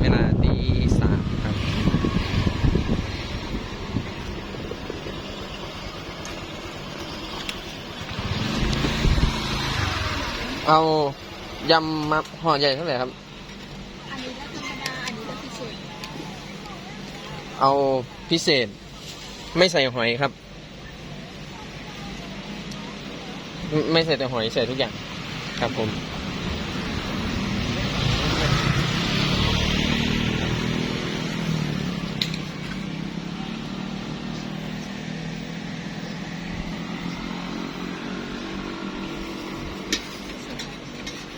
เวลาตีสามครับ เอายำมาห่อใหญ่เท่าไหร่ครับ อันนี้ก็ธรรมดา อันนี้พิเศษ เอาพิเศษ ไม่ใส่หอยครับ ไม่ใส่แต่หอยใส่ทุกอย่าง ครับผม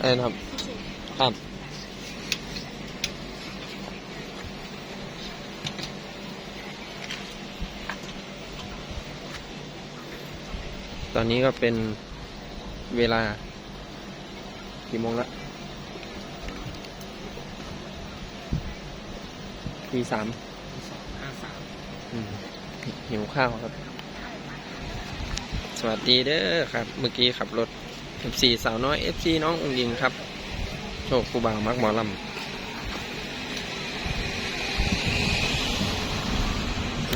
อะไรนะครับพิเศษครับตอนนี้ก็เป็นเวลากี่โมงละตีสามอืมหิวข้าวครับ สวัสดีเด้อครับ เมื่อกี้ขับรถ F4 สาวน้อย FC น้ององยิงครับ โชคกูบางมักหมอลำ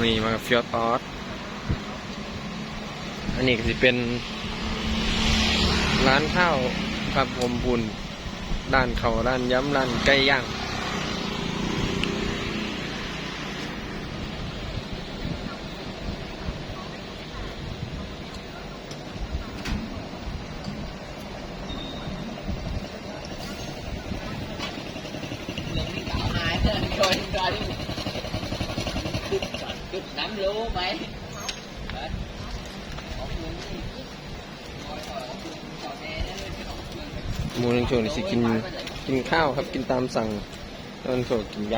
นี่มากับฟิอตอสอันนี้ก็จะเป็น ร้านข้าวครับผมบุญด้านเขาด้านย้ำร้านไก่ย่าง หายเลยโดนโดนจุดน้ำรู้ไหม ห มูนึงโชว์นี่สิกินกินข้าวครับ กินตามสั่งตอนโชว์กินย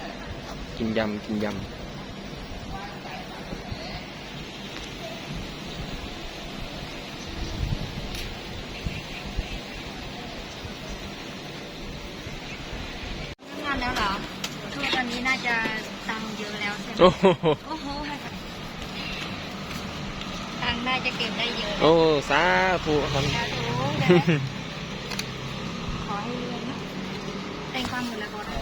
ำกินยำกินยทำงานแล้วเหรอคือตอนนี้น่าจะตังค์เยอะแล้วใช่ไหมำโอ้โหโอ้โหตังค์น่าจะเก็บได้เยอะ โอ้ สาธุครับสาธุขอให้เรียนนะแต่ง ความหมดแล้วก็ได้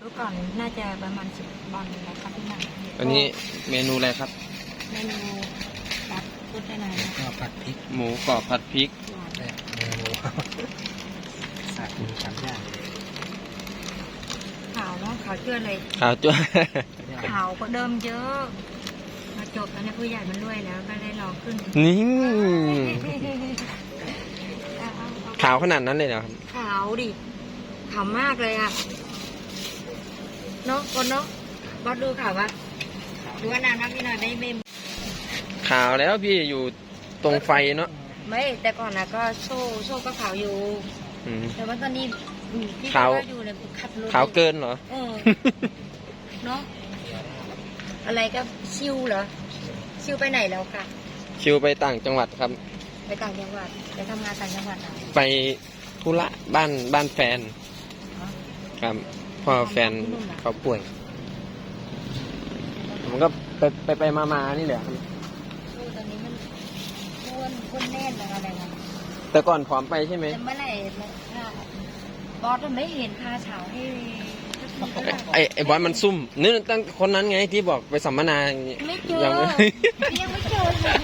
ดูก่อนน่าจะประมาณสิบบอลนะครับพี่หนังอันนี้เมนูอะไรครับ เมนูรับพูดได้ไหนนะก็ผัดพริกหมูกรอบผัดพริกแบบเมนูสัตว์มีสามอย่างขาวเนาะขาวเชื่อเลยขาวจ้วขาวก็เดิมเยอะ มาจบแล้วเนี่ยผู้ใหญ่มันรวยแล้วก็ได้รอขึ้น นี่ เอาเอาเอา ขาวขนาดนั้นเลยเหรอครับ ขาวดิขาวมากเลยอะเนาะคนเนาะบอสดูขาวปะดูขนาดนั้นพี่หน่อยไม่ไม่ขาวแล้วพี่อยู่ตรงไฟเนาะไม่แต่ก่อนนะก็โซ่โซ่ก็ขาวอยู่ อืม แต่ว่าตอนนี้อืมที่ขาว อยู่เนี่ยขับรถขาวเกินเหรอ เออ เนาะอะไรก็ชิวเหรอ ชิวไปไหนแล้วคะชิวไปต่างจังหวัดครับ ไปต่างจังหวัด ไปทำงานต่างจังหวัดเหรอไปธุระบ้านบ้านแฟนฮะครับพ่อแฟนเขาป่วยมันก็ไปไปไปมามานี่แหละครับโอ้ตอนนี้มันอ้วนอ้วนแน่นแล้วอะไรนะแต่ก่อนผอมไปใช่ไหมจะเมื่อไหร่ถ้าบอสมันไม่เห็นพาเฉาให้สักทีก็ได้ไอ้ไอ้บอยมันซุ่มนี่ตั้งคนนั้นไงที่บอกไปสัมมนาอย่างงี้ไม่เจอยังไม่ ยังไม่เจอเลย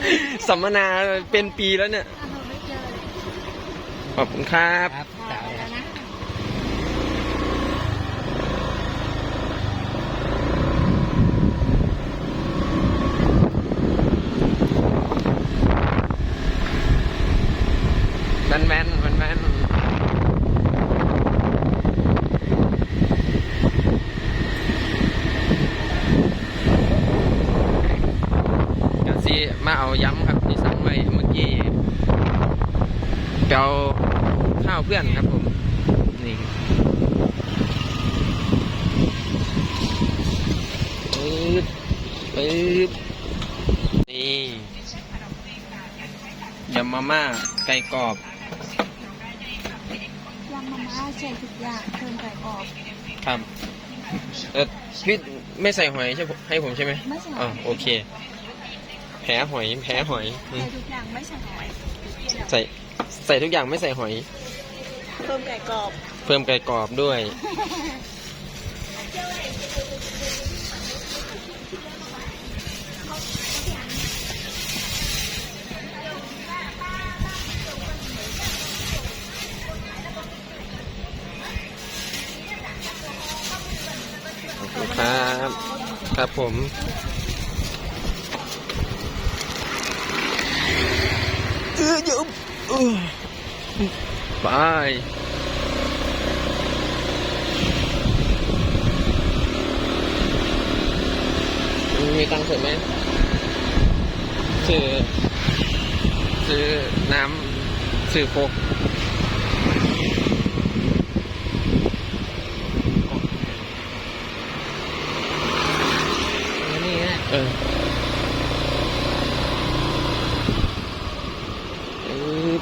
สัมมนาเป็นปีแล้วเนี่ยอ้าวไม่เจอเลย ขอบคุณครับครับพาสาวไปเนี่แล้ยวนะแมนแมนแมนแมนเดี๋ยวสิมาเอาย้ำครับที่สั่งไว้เมื่อกี้เดี๋ยวข้าวเพื่อนครับผมนี่ปึ๊บปึ๊บนี่ยำมาม่าไก่กรอบยำมาม่าใส่ทุกอย่างเพิ่มไก่กรอบครับเออพี่ไม่ใส่หอยใช่ผมให้ผมใช่ไหมไม่ใส่หอยอ๋อโอเค แผลหอยแผลหอยอืใส่มทุกอย่างไม่ใส่หอยใส่ใส่ทุกอย่างไม่ใส่หอย เพิ่มไก่กรอบเพิ่มไก่กรอบด้วย ครับ ครับผมเออเยอะ ไปมีตังค์สดไหมซื้อซื้อน้ำซื้อโคก นี่นะ เออเออ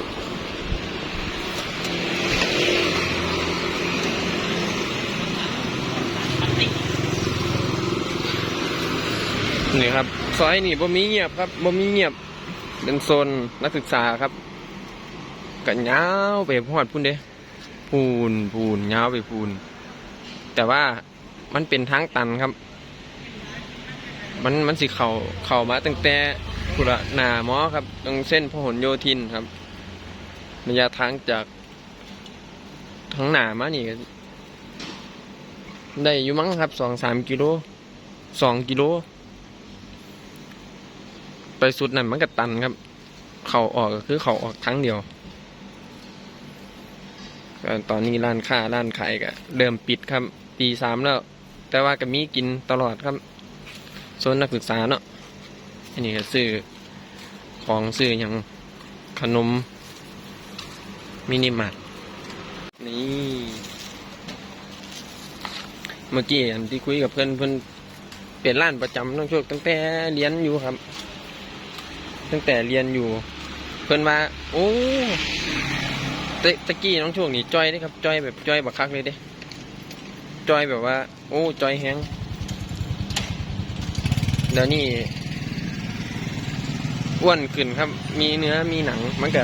นี่ครับซอยนี่บ่มีเงียบครับบ่มีเงียบ เป็นโซนนักศึกษาครับกันยาวไปพอดพุ่นเด้พูนพูนยาวไปพูน แต่ว่ามันเป็นทางตันครับ มันมันสิเขาเข้ามาตั้งแต่พุระนาหมอครับ ตรงเส้นพหลโยธินครับระยะทางจากทางหนามานี่ได้อยู่มั้งครับสองสามกิโลสองกิโล ไปสุดนั่นมันก็ตันครับ เขาออกคือเขาออกครั้งเดียวตอนนี้ร้านค้าร้านขายก็เริ่มปิดครับตีสามแล้ว แต่ว่าก็มีกินตลอดครับโซนนักศึกษาเนาะอันนี้ก็ซื้อของซื้ออย่างขนม มินิมาร์ทนี่เมื่อกี้อันที่คุยกับเพื่อนเพื่อนเปลี่ยนร้านประจำน้องโชคตั้งแต่เรียนอยู่ครับ ตั้งแต่เรียนอยู่ เพื่นว่าโอ้ตะตะกี้น้องโชคนี่จอยเด้ครับจอยแบบจอยบักคักเลยเด้จอยแบบว่า โอ้จอยแฮงเดี๋ยวนี้อ้วนขึ้นครับ มีเนื้อมีหนังมันก็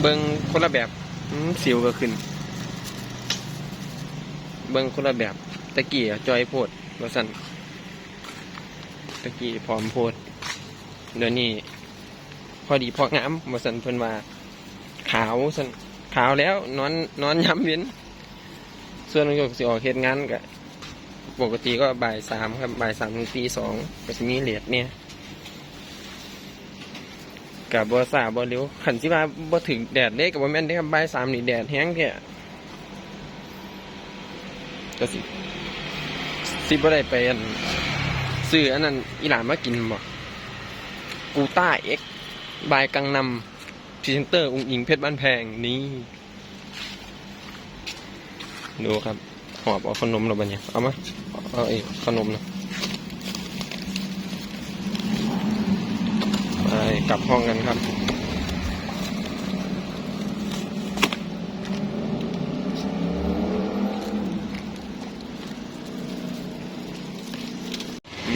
เบิงคนละแบบสิวก็ขึ้น เบิงคนละแบบตะกี้จอยโพดว่าสัน ตะกี้พร้อมโพดเดี๋ยวนี้พอดีพองามว่าสันเพิ่นว่าขาวสันขาวแล้วนอนนอนย้ำเว้นส่วนนายกสิออกเฮ็ดงานกะปกติก็บ่ายสามครับบ่ายสามถึงตีสองก็จะมีเลทเนี่ยกับบัวสาบัวเร็วขันสิว่าบัถึงแดดเล็กกับบัแม่นได้ครับบ่ายสามนี่แดดแห้งแค่ก็สิสิบ่ได้ไปอัน ซื้ออันนั้นอีหลานมากินบ่กูต้าเอ็กบายกังนำพรีเซนเตอร์อุ้งอิงเพชรบ้านแพงนี่ดูครับ หอบเอาขนมเราบันเนี่ยเอามาเอาไอ้ขนมนะไปกลับห้องกันครับ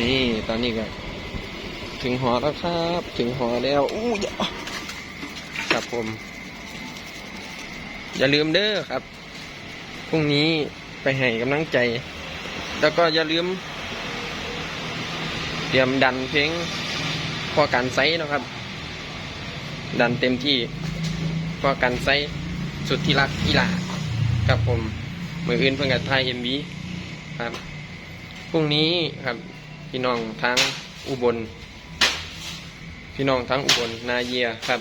นี่ต อนนี้ก็ถึงหอแล้วครับ ถึงหอแล้วอู้ยครับผม อย่าลืมเด้อครับพรุ่งนี้ไปให้กำลังใจ แล้วก็อย่าลืม เตรียมดันเพลงพอการไซส์นะครับ ดันเต็มที่พอการไซส์สุดที่รักอีหลาครับผมมืออื่นเพิ่งกับไทยเอ็มบีครับพรุ่งนี้ครับ พี่น้องทั้งอุบล พี่น้องทั้งอุบลนาเยียครับ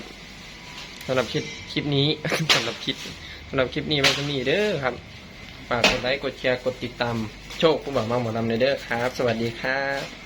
สำหรับคลิปคลิปนี้ สำหรับคลิปสำหรับคลิปนี้ไว้ก็มีเด้อครับฝากกดไลค์กดแชร์กดติดตามโชคผู้บ่าวมาหมอลำในเด้อครับ สวัสดีครับ